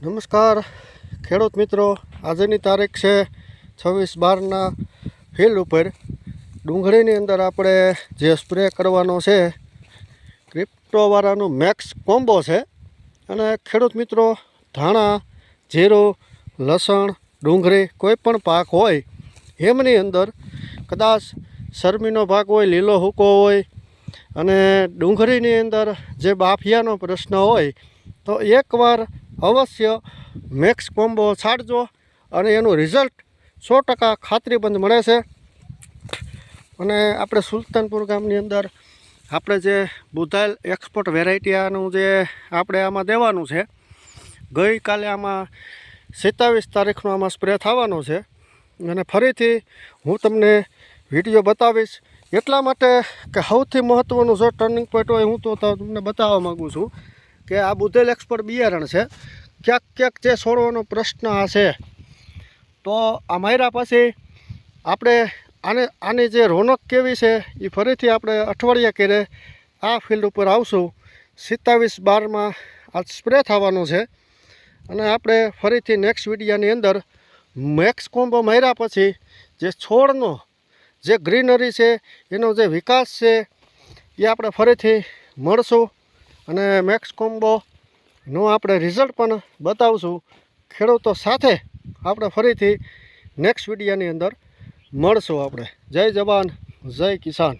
નમસ્કાર, ખેડૂત મિત્રો, આજની તારીખ છે છવ્વીસ બારના ફિલ્ડ ઉપર. ડુંગળીની અંદર આપણે જે સ્પ્રે કરવાનો છે, ક્રિપ્ટોવાળાનું મેક્સ કોમ્બો છે. અને ખેડૂત મિત્રો, ધાણા, જીરું, લસણ, ડુંગળી કોઈ પણ પાક હોય, એમની અંદર કદાચ શરમીનો ભાગ હોય, લીલો હૂકો હોય, અને ડુંગળીની અંદર જે બાફિયાનો પ્રશ્ન હોય, તો એકવાર અવશ્ય મેક્સ કોમ્બો છાડજો અને એનું રિઝલ્ટ સો ટકા ખાતરીબંધ મળે છે. અને આપણે સુલતાનપુર ગામની અંદર આપણે જે બુધાયેલ એક્સપોર્ટ વેરાયટીનું જે આપણે આમાં દેવાનું છે, ગઈકાલે આમાં સિત્તાવીસ તારીખનો આમાં સ્પ્રે થવાનો છે. અને ફરીથી હું તમને વીડિયો બતાવીશ. એટલા માટે કે સૌથી મહત્ત્વનું જો ટર્નિંગ પોઈન્ટ હોય હું તો તમને બતાવવા માગું છું. કે આ બુધેલ એક્સપર્ટ બિયારણ છે. ક્યાંક ક્યાંક જે છોડવાનો પ્રશ્ન છે. તો આ માયરા પછી આપણે આને, આની જે રોનક કેવી છે એ ફરીથી આપણે અઠવાડિયા કરે આ ફિલ્ડ ઉપર આવશું. સિત્તાવીસ બારમાં આ સ્પ્રે થવાનો છે. અને આપણે ફરીથી નેક્સ્ટ વિડીયાની અંદર મેક્સ કોમ્બો માર્યા પછી જે છોડનો જે ગ્રીનરી છે, એનો જે વિકાસ છે, એ આપણે ફરીથી મળશું. અને મેક્સ કોમ્બોનું આપણે રિઝલ્ટ પણ બતાવશું. ખેડૂતો સાથે આપણે ફરીથી નેક્સ્ટ વિડીયાની અંદર મળશું આપણે. જય જવાન, જય કિસાન.